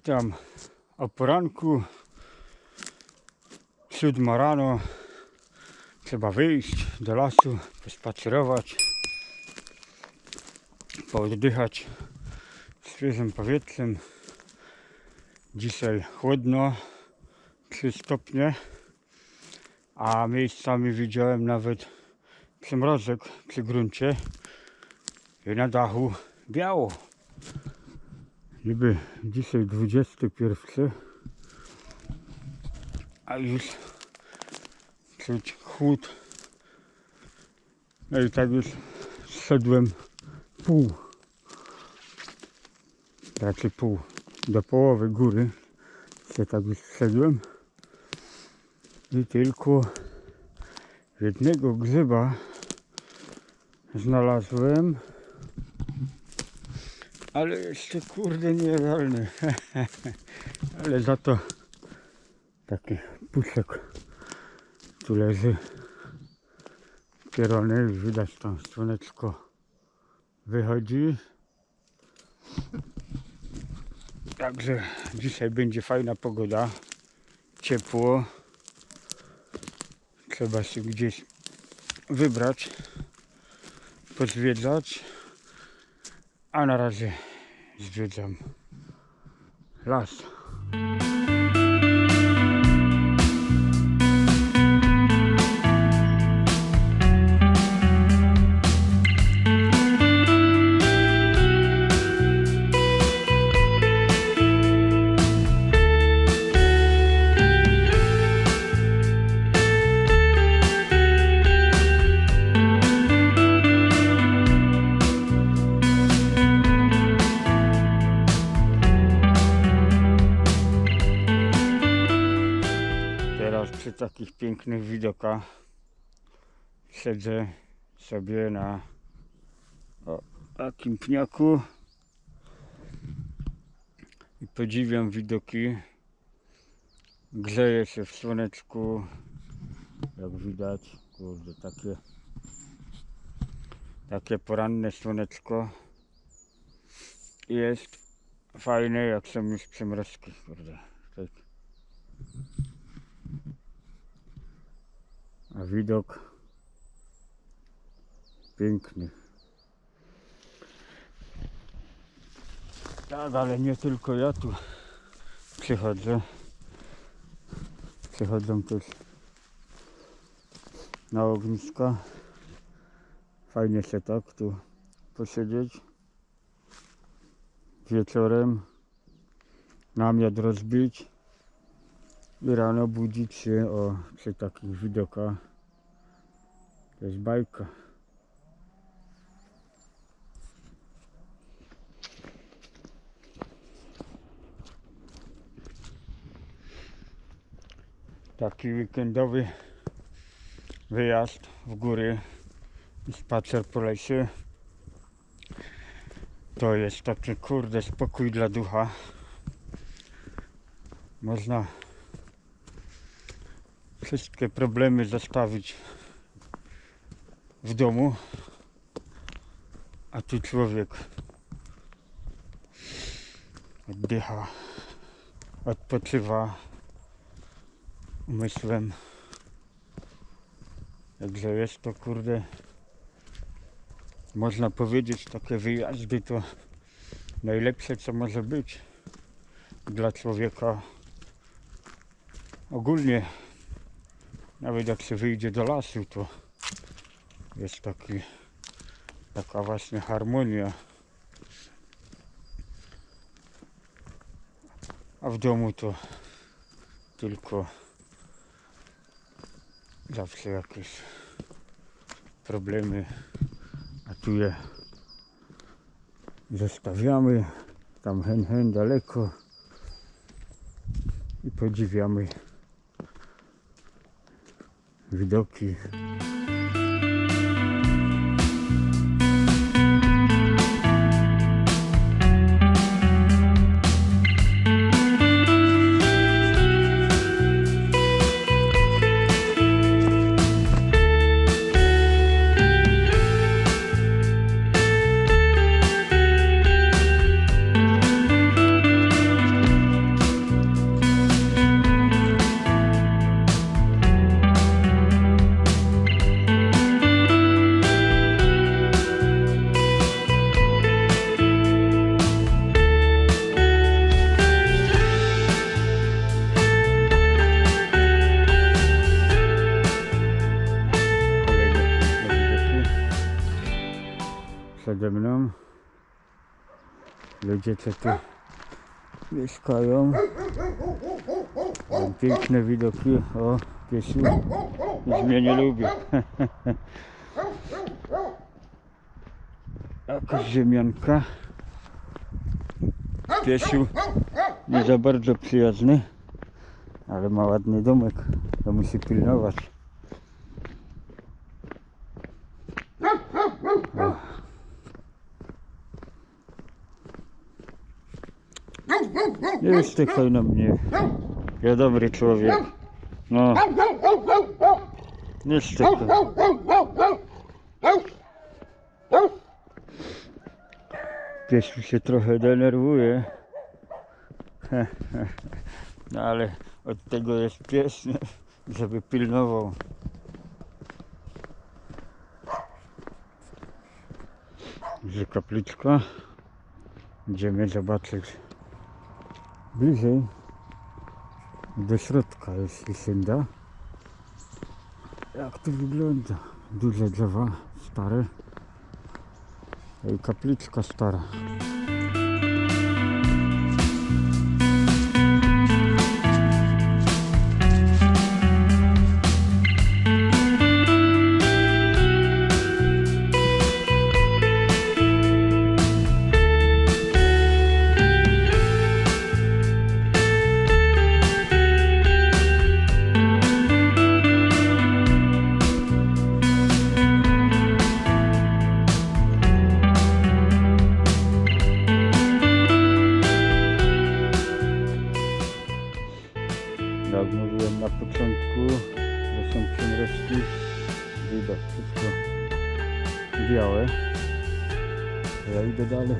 Witam o poranku. Siódma rano. Trzeba wyjść do lasu, pospacerować, pooddychać świeżym powietrzem. Dzisiaj chłodno, 3 stopnie, a miejscami widziałem nawet przymrozek przy gruncie i na dachu biało. Niby dzisiaj 21, a już czuć chłód. No i tak już zszedłem pół, raczej pół, do połowy góry się tak już zszedłem. I tylko jednego grzyba znalazłem ale jeszcze kurde niejadalny. ale za to taki puszek tu leży kierowany, już widać tam słoneczko wychodzi. Także dzisiaj będzie fajna pogoda, ciepło. Trzeba się gdzieś wybrać, pozwiedzać. A na razie zwiedzam las. Przy takich pięknych widokach siedzę sobie na o, takim pniaku i podziwiam widoki. Grzeje się w słoneczku, jak widać, kurde, takie takie poranne słoneczko jest fajne, jak są już przymrozki, kurde. Tak. A widok piękny. Tak, ale nie tylko ja tu przychodzę. Przychodzą też na ogniska. Fajnie się tak tu posiedzieć. Wieczorem namiot rozbić rano budzić się o, przy takich widokach. To jest bajka. Taki weekendowy wyjazd w góry spacer po lesie. To jest taki kurde spokój dla ducha. Można wszystkie problemy zostawić w domu, a tu człowiek oddycha, odpoczywa umysłem. Także jest to kurde, można powiedzieć, takie wyjazdy to najlepsze co może być dla człowieka ogólnie nawet jak się wyjdzie do lasu, to jest taki, taka właśnie harmonia. A w domu to tylko zawsze jakieś problemy. A tu je zostawiamy tam hen hen daleko i podziwiamy widoki. Ludzie co tu mieszkają. Piękne widoki. O, piesiu. Już mnie nie lubi. Jakaś ziemianka. Piesiu nie za bardzo przyjazny, ale ma ładny domek, to musi pilnować. O. Nie stykaj na mnie. Ja dobry człowiek. No. Nie stykaj. Piesiu się trochę denerwuje. No ale od tego jest pies, żeby pilnował. Że kapliczka. Idziemy zobaczyć bliżej do środka, jeśli się da. Jak to wygląda? Duże drzewa, stare. I kapliczka stara. Idę dalej.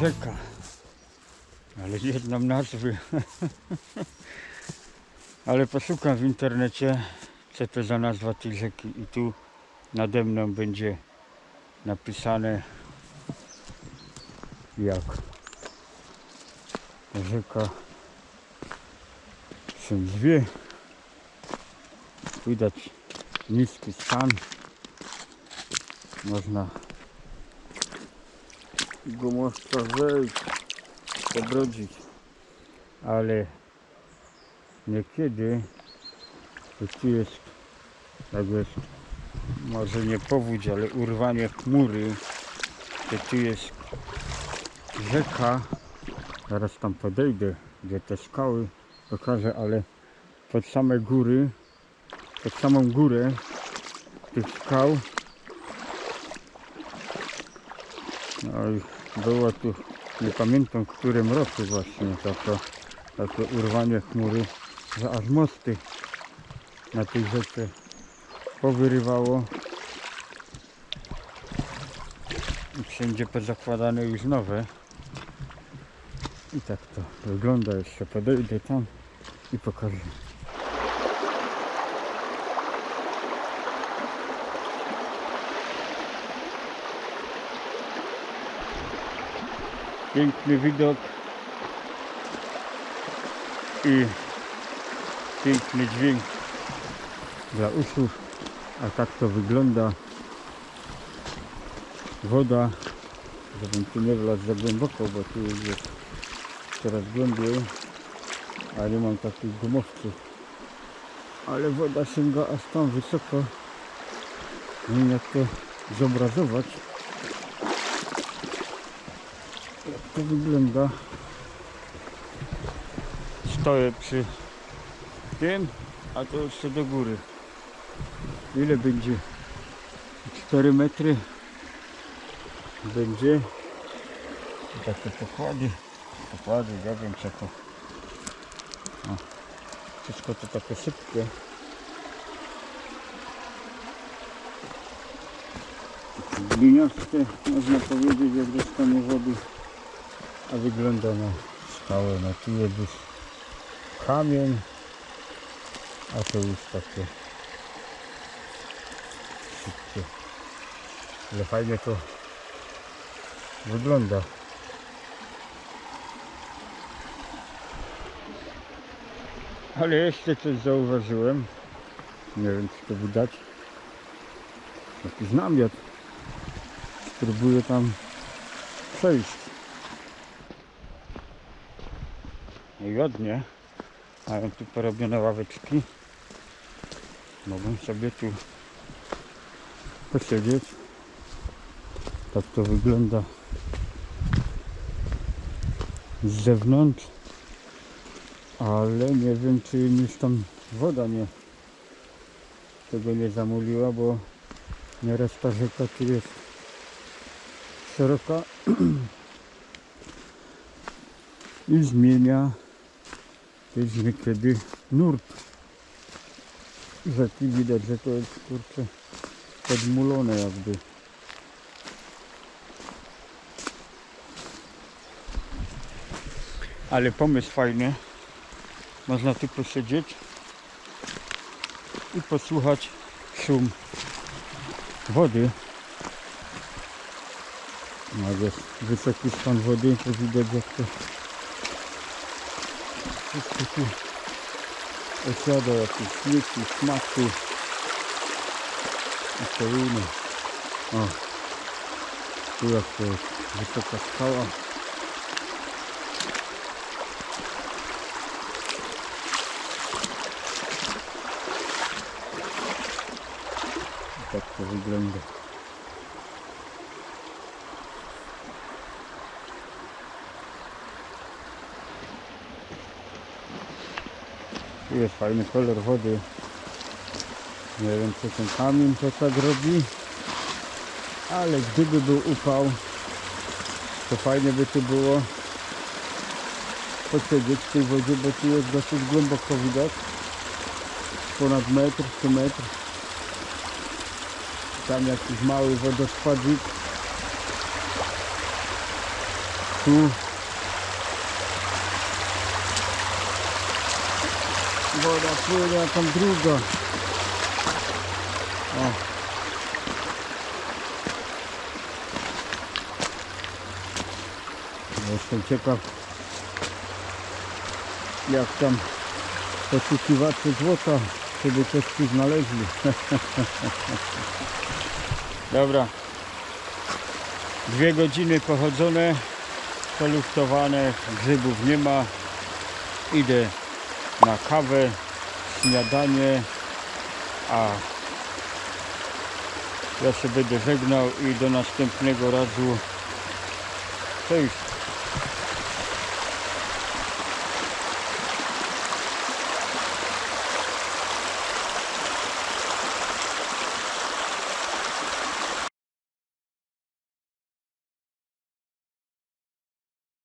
Rzeka. Ale nie znam. Ale poszukam w internecie, co to za nazwa tej rzeki. I tu nade mną będzie napisane jak rzeka się zwie. Widać niski stan. Można gumowca wejść pobrodzić, ale niekiedy to jest tak jest, może nie powódź, ale urwanie chmury, to tu jest rzeka, zaraz tam podejdę, gdzie te skały pokażę, ale pod same góry, pod samą górę tych skał. No i było tu nie pamiętam w którym roku właśnie takie, takie urwanie chmury, że aż mosty na tej rzece powyrywało i wszędzie pozakładane już nowe. I tak to wygląda jeszcze podejdę tam i pokażę. Piękny widok i piękny dźwięk dla uszu. A tak to wygląda woda żebym tu nie wlazł za głęboko bo tu już jest coraz głębiej a nie mam takich gumowców ale woda sięga aż tam wysoko. Nie wiem jak to zobrazować? Jak to wygląda? Stoję przy tym a to jeszcze do góry. Ile będzie? 4 metry będzie. Takie pokłady. Pokłady, nie wiem to o, wszystko to takie szybkie. Gliniaste można powiedzieć jak dostanie wody a wygląda na skałę no tu jest już kamień a to już takie szybkie. Ale fajnie to wygląda. Ale jeszcze coś zauważyłem. Nie wiem czy to widać. Jakiś namiot. Spróbuję tam przejść. I ładnie. Mają tu porobione ławeczki. Mogą sobie tu posiedzieć. Tak to wygląda z zewnątrz. Ale nie wiem czy już tam woda nie tego nie zamuliła, bo nieraz ta rzeka tu jest szeroka i zmienia też niekiedy nurt rzeki widać, że to jest kurczę podmulone jakby ale pomysł fajny. Można tu posiedzieć i posłuchać szum wody. No, jest wysoki stan wody to widać jak to wszystko tu osiada jakieś śmieci, smaki i to inne o tu jak to jest wysoka skała I tak to wygląda Tu jest fajny kolor wody. Nie wiem co ten kamień to tak robi. Ale gdyby był upał, to fajnie by tu było posiedzieć w tej wodzie, bo tu jest dosyć głęboko widać. Ponad metr czy metr. Tam jakiś mały wodospadzik. Tu woda płynie, tam druga. O. Jestem ciekaw, jak tam poszukiwacze złota, żeby coś tu znaleźli. Dobra. Dwie godziny pochodzone, poluftowane, grzybów nie ma. Idę na kawę, śniadanie, a ja się będę żegnał i do następnego razu. Cześć.